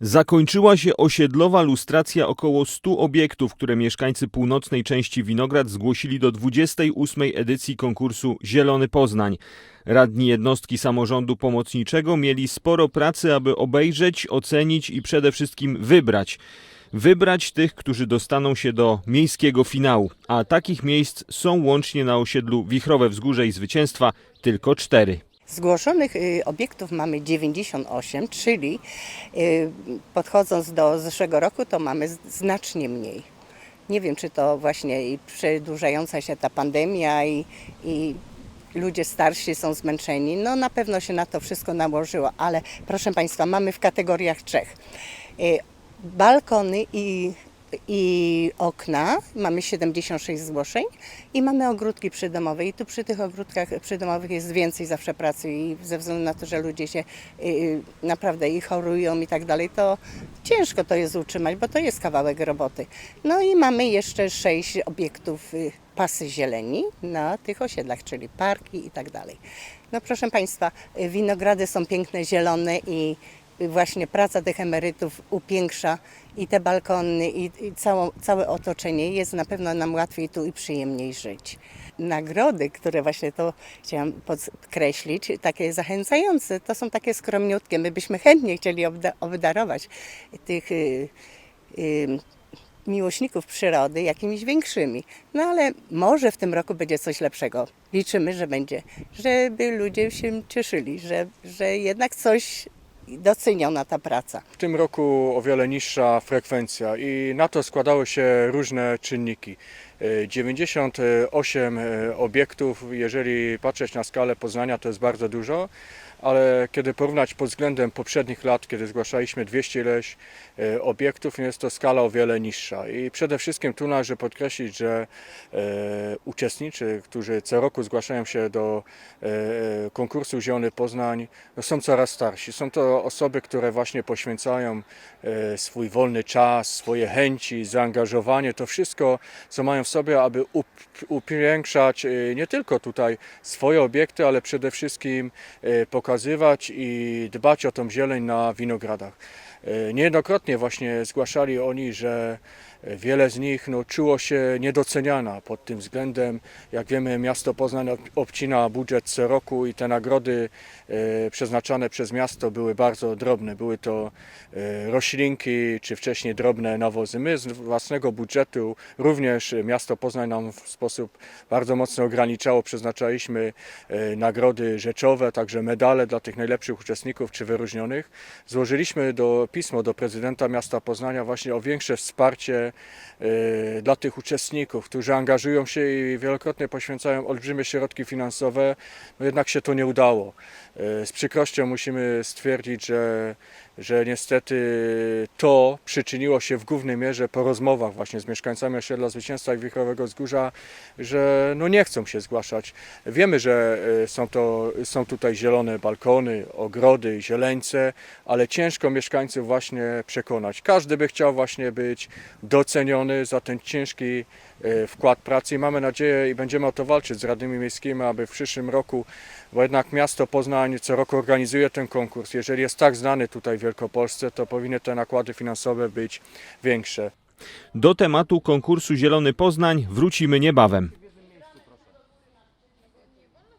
Zakończyła się osiedlowa lustracja około 100 obiektów, które mieszkańcy północnej części Winograd zgłosili do 28. edycji konkursu Zielony Poznań. Radni jednostki samorządu pomocniczego mieli sporo pracy, aby obejrzeć, ocenić i przede wszystkim wybrać. Wybrać tych, którzy dostaną się do miejskiego finału, a takich miejsc są łącznie na osiedlu Wichrowe Wzgórze i Zwycięstwa tylko cztery. Zgłoszonych y, obiektów mamy 98, czyli y, podchodząc do zeszłego roku, to mamy znacznie mniej. Nie wiem, czy to właśnie i przedłużająca się ta pandemia i, i ludzie starsi są zmęczeni. No na pewno się na to wszystko nałożyło, ale proszę Państwa, mamy w kategoriach trzech. Y, Balkony i, i okna, mamy 76 zgłoszeń i mamy ogródki przydomowe i tu przy tych ogródkach przydomowych jest więcej zawsze pracy i ze względu na to, że ludzie się y, naprawdę i chorują i tak dalej, to ciężko to jest utrzymać, bo to jest kawałek roboty. No i mamy jeszcze sześć obiektów y, pasy zieleni na tych osiedlach, czyli parki i tak dalej. No proszę Państwa, y, winogrady są piękne, zielone i właśnie praca tych emerytów upiększa i te balkony, i, i całe otoczenie. Jest na pewno nam łatwiej tu i przyjemniej żyć. Nagrody, które właśnie to chciałam podkreślić, takie zachęcające, to są takie skromniutkie. My byśmy chętnie chcieli obda- obdarować tych y, y, miłośników przyrody jakimiś większymi. No ale może w tym roku będzie coś lepszego. Liczymy, że będzie, żeby ludzie się cieszyli, że, że jednak coś doceniona ta praca. W tym roku o wiele niższa frekwencja i na to składały się różne czynniki. E, 98 e, obiektów, jeżeli patrzeć na skalę Poznania, to jest bardzo dużo, ale kiedy porównać pod względem poprzednich lat, kiedy zgłaszaliśmy 200 ileś e, obiektów, jest to skala o wiele niższa. I przede wszystkim tu należy podkreślić, że e, uczestnicy, którzy co roku zgłaszają się do e, konkursu Zielony Poznań, no są coraz starsi. Są to osoby, które właśnie poświęcają swój wolny czas, swoje chęci, zaangażowanie, to wszystko, co mają w sobie, aby up- upiększać nie tylko tutaj swoje obiekty, ale przede wszystkim e, pokazywać i dbać o tą zieleń na winogradach. E, Niejednokrotnie właśnie zgłaszali oni, że wiele z nich no, czuło się niedoceniana pod tym względem. Jak wiemy, miasto Poznań ob- obcina budżet co roku i te nagrody e, przeznaczane przez miasto były bardzo drobne. Były to e, roślinki, czy wcześniej drobne nawozy. My z własnego budżetu również miasto Poznań nam w sposób bardzo mocno ograniczało. Przeznaczaliśmy nagrody rzeczowe, także medale dla tych najlepszych uczestników czy wyróżnionych. Złożyliśmy do pismo do prezydenta miasta Poznania właśnie o większe wsparcie e, dla tych uczestników, którzy angażują się i wielokrotnie poświęcają olbrzymie środki finansowe. No jednak się to nie udało. E, Z przykrością musimy stwierdzić, że, że niestety to przyczyniło się w głównej mierze po rozmowach właśnie z mieszkańcami osiedla Zwycięstwa i Wichrowego Wzgórza, że no nie chcą się zgłaszać. Wiemy, że e, są, to, są tutaj zielone balkony, ogrody, zieleńce, ale ciężko właśnie przekonać. Każdy by chciał właśnie być doceniony za ten ciężki e, wkład pracy i mamy nadzieję i będziemy o to walczyć z radnymi miejskimi, aby w przyszłym roku, bo jednak miasto Poznań co roku organizuje ten konkurs. Jeżeli jest tak znany tutaj w Wielkopolsce, to powinny te nakłady finansowe być większe. Do tematu konkursu Zielony Poznań wrócimy niebawem.